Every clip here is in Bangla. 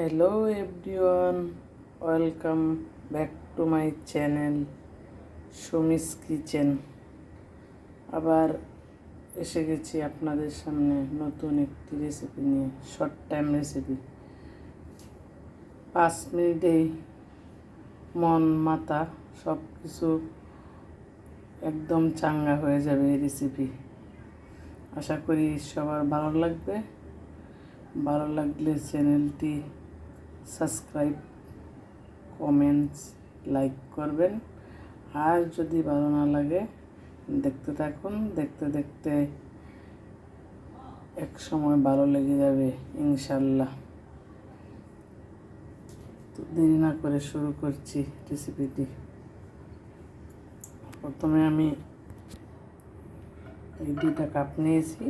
Hello everyone welcome back to my channel Sumi's kitchen আবার এসে গেছি আপনাদের সামনে নতুন একটি রেসিপি নিয়ে শর্ট টাইম রেসিপি পাঁচ মিনিটেই মন, মাথা সব কিছু একদম চাঙ্গা হয়ে যাবে এই রেসিপি আশা করি সবার ভালো লাগবে। ভালো লাগলে চ্যানেলটি সাবস্ক্রাইব, কমেন্টস, লাইক করবেন। আর যদি ভালো না লাগে, দেখতে থাকুন। দেখতে দেখতে এক সময় ভালো লেগে যাবে, ইনশাল্লাহ। তো দেরি না করে শুরু করছি রেসিপিটি। প্রথমে আমি এই দুইটা কাপ নিয়েছি।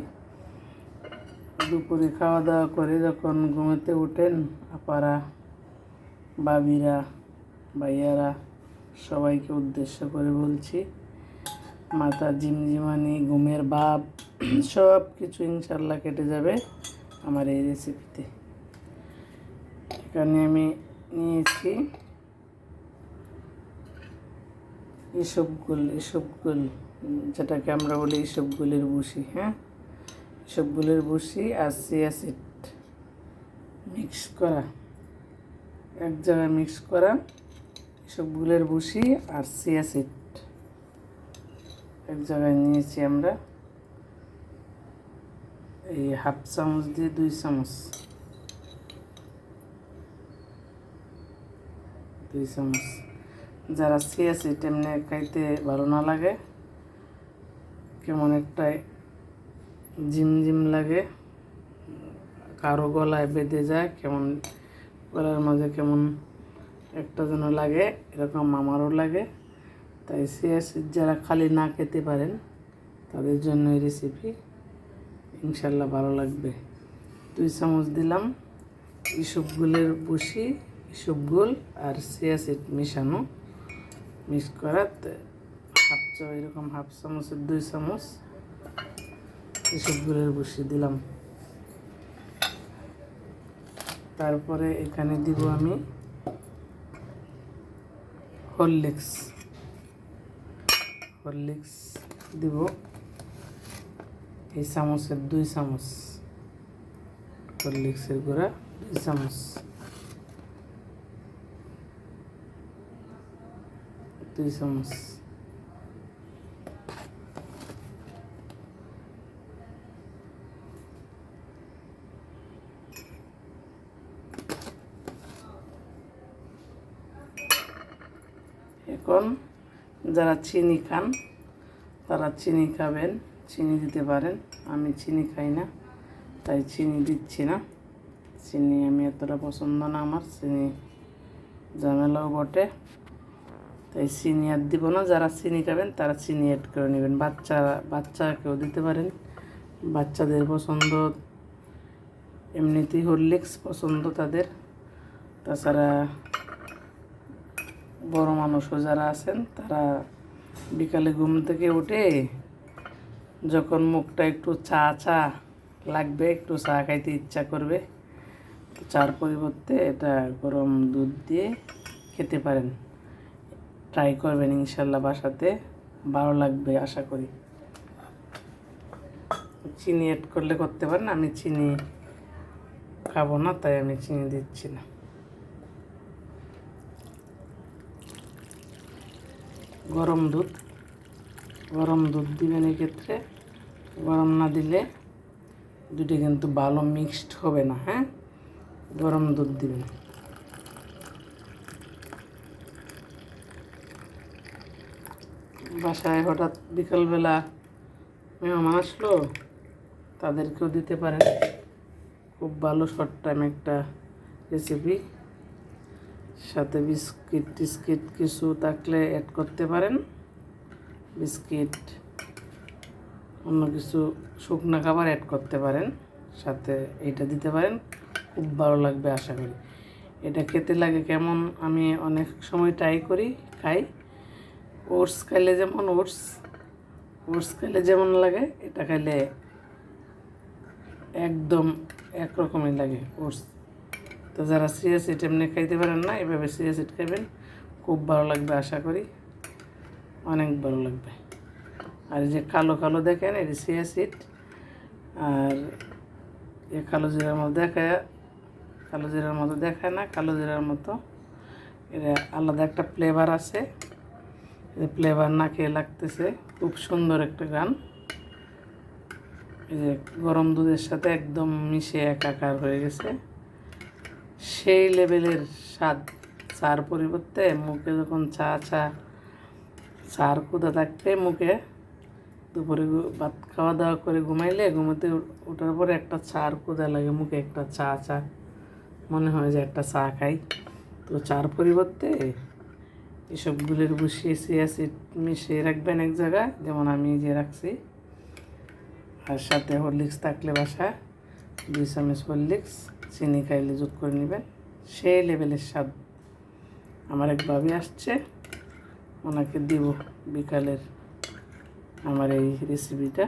দুপুরে খাওয়া দাওয়া করে যখন ঘুমোতে উঠেন আপারা, বাবিরা, ভাইয়ারা, সবাইকে উদ্দেশ্য করে বলছি মাথা ঝিমঝিমানি ঘুমের ভাব সব কিছু ইনশাল্লাহ কেটে যাবে আমার এই রেসিপিতে এখানে আমি নিয়েছি ইসবগুল ইসবগুল যেটাকে আমরা বলি ইসবগুলের বুসি হ্যাঁ? ইসবগুলের বুসি আর সিয়াসিড মিক্স করা। এক জায়গায় মিক্স করা সবগুলোর বুসি আর সিয়াসিড এক জায়গায় নিয়েছি আমরা এই হাফ চামচ দিয়ে দুই চামচ। দুই চামচ। যারা সিয়াসিড এমনি খাইতে ভালো না লাগে, কেমন একটা ঝিমঝিম লাগে। কারও গলায় বেঁধে যায়, কেমন গলার মাঝে কেমন একটা যেন লাগে, এরকম আমারও লাগে। তাই সিয়াসিড যারা খালি না খেতে পারেন, তাদের জন্য এই রেসিপি ইনশাল্লাহ ভালো লাগবে। দুই চামচ দিলাম ইসবগুলের বসি ইসবগুল আর সিয়াসিড মিশানো। মিক্স করা হাফ চা, এরকম হাফ চামচের দুই চামচ ইসবগুলের বসিয়ে দিলাম। তারপরে এখানে দিব আমি হরলিক্স। হরলিক্স দিব এই চামচের দুই চামচ। হরলিক্সের গুঁড়া দুই চামচ। দুই চামচ। এখন যারা চিনি খান, তারা চিনি খাবেন, চিনি দিতে পারেন। আমি চিনি খাই না, তাই চিনি দিচ্ছি না। চিনি আমি এতটা পছন্দ না আমার, চিনি ঝামেলাও বটে। তাই চিনি আর দিব না, যারা চিনি খাবেন, তারা চিনি অ্যাড করে নেবেন। বাচ্চা বাচ্চাকেও দিতে পারেন। বাচ্চাদের পছন্দ, এমনিতেই হরলিক্স পছন্দ তাদের। তাছাড়া বড় মানুষও যারা আছেন, তারা বিকালে ঘুম থেকে উঠে যখন মুখটা একটু চা চা লাগবে, একটু চা খাইতে ইচ্ছা করবে চার পরিবর্তে এটা গরম দুধ দিয়ে খেতে পারেন। ট্রাই করবেন ইনশাল্লাহ বাসাতে, ভালো লাগবে আশা করি। চিনি অ্যাড করলে করতে পারেন, আমি চিনি খাব না, তাই আমি চিনি দিচ্ছি না। গরম দুধ। গরম দুধ দিবেন এক্ষেত্রে। গরম না দিলে দুটি কিন্তু ভালো মিক্সড হবে না হ্যাঁ? গরম দুধ দিবেন। বাসায় হঠাৎ বিকালবেলা মেহমান আসলো, তাদেরকেও দিতে পারেন। খুব ভালো শর্ট টাইম একটা রেসিপি সাথে বিস্কিট টিস্কিট কিছু থাকলে অ্যাড করতে পারেন। বিস্কিট, অন্য কিছু শুকনো খাবার অ্যাড করতে পারেন। সাথে এটা দিতে পারেন। খুব ভালো লাগবে আশা করি। এটা খেতে লাগে কেমন আমি অনেক সময় ট্রাই করি, খাই। ওটস খাইলে যেমন ওটস ওটস খাইলে যেমন লাগে, এটা খাইলে একদম একরকমই লাগে ওটস। তো যারা সিয়া সিট এমনি খাইতে পারেন না, এভাবে সিয়া সিট খাইবেন। খুব ভালো লাগবে, আশা করি। অনেক ভালো লাগবে। আর যে কালো কালো দেখেন এই সিয়া সিট আর এ কালো জিরার মতো দেখায়, কালো জিরার মতো দেখায় না, কালো জিরার মতো। এটা আলাদা একটা ফ্লেভার আছে। ফ্লেভার না খেয়ে লাগতেছে। খুব সুন্দর একটা গান। এই যে গরম দুধের সাথে একদম মিশে একাকার হয়ে গেছে। সেই লেভেলের স্বাদ চার পরিবর্তে মুখে যখন চা চা চার কুদা থাকবে মুখে দুপুরে ভাত খাওয়া দাওয়া করে ঘুমাইলে ঘুমাতে ওঠার পরে একটা চার কুদা লাগে মুখে, একটা চা চা। মনে হয় যে একটা চা খাই। তো চার পরিবর্তে এসব গুলের বসিয়ে অ্যাসিড মিশিয়ে রাখবেন এক জায়গায়, যেমন আমি যে রাখছি। আর সাথে হরলিক্স থাকলে বাসায়। দুই চামচ হরলিক্স চিনি খাইলে যোগ করে নেবেন। সেই লেভেলের স্বাদ। আমার এক ভাবি আসছে, ওনাকে দিব বিকালের আমার এই রেসিপিটা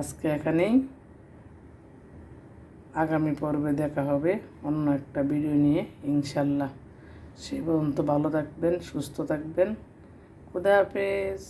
আজকে এখানেই। আগামী পর্বে দেখা হবে অন্য একটা ভিডিও নিয়ে, ইনশাল্লাহ। সে পর্যন্ত ভালো থাকবেন, সুস্থ থাকবেন। খুদা হাফেজ।